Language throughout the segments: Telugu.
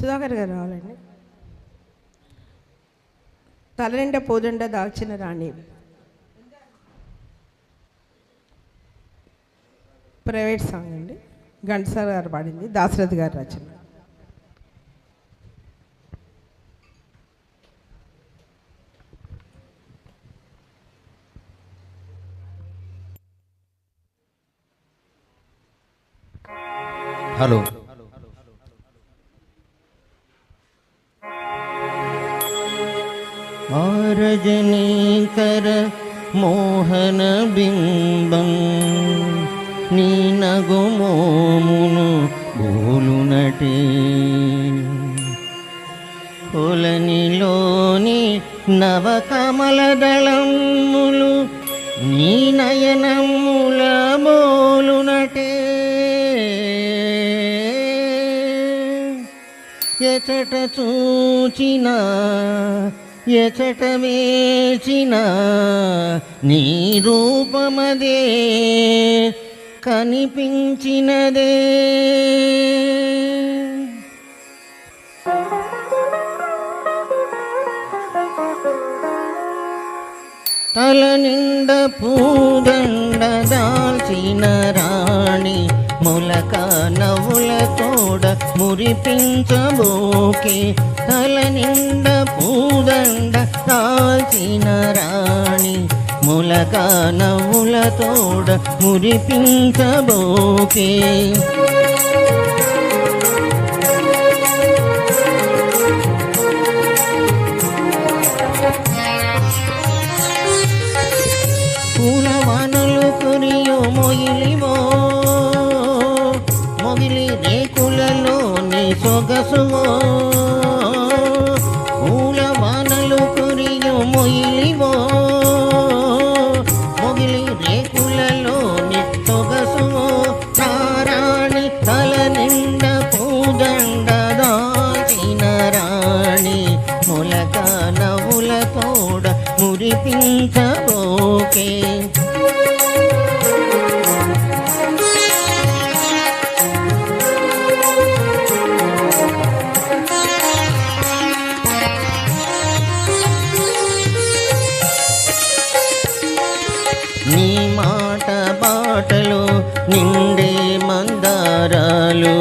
సుధాకర్ గారు రావాలండి. తలనిండ పోదండ దాల్చిన రాణి. ప్రైవేట్ సాంగ్ అండి. ఘంటసార్ గారు పాడింది. దాశరథ్ గారు రచన. హలో. ఆరజనీకర మోహన బింబం నీ నగుమోమును బోలునటే కొలనిలోని నవకమలదళములు నీ నయనముల బోలునటే ఎచట చూచిన ఎచట వేచిన నీ రూపమదే కనిపించినదే. తల నిండ పూదండ దాల్చిన రాణి మొలక నవ్వుల తోడ మురిపించబోకే తల నిండ పూదండ దాల్చిన రాణి మొలక నవ్వుల తోడ మురిపించబోకే. పూలవానలు కురియో మొయిలివో మొగిలి రేకులలోని సొగసువో. మురిపించబోకే నీ మాట బాటలు నిండే మందారాలు.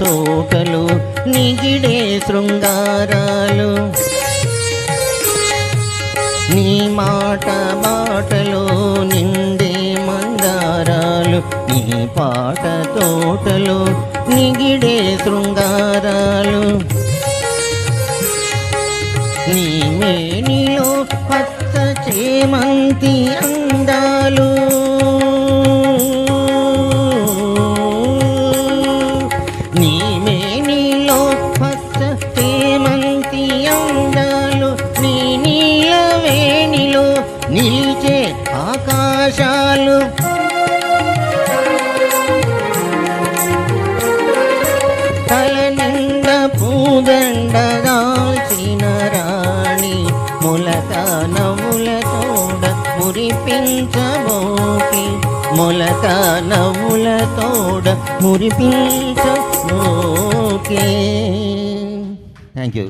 తోకలు తోటలు నిగిడే శృంగారాలు. నీ మాట మాటలు నిండే మందారాలు నీ పాట తోటలు నిగిడే శృంగారాలు. నీ మేనిలో పచ్చ చేమంతి అంగ ఆకాశాలు. తల నిండ పూదండ రాణి మొలక నవ్వుల మురిపించబోకి. మొలక నవ్వుల తోడ మురిపించబోకే. Thank you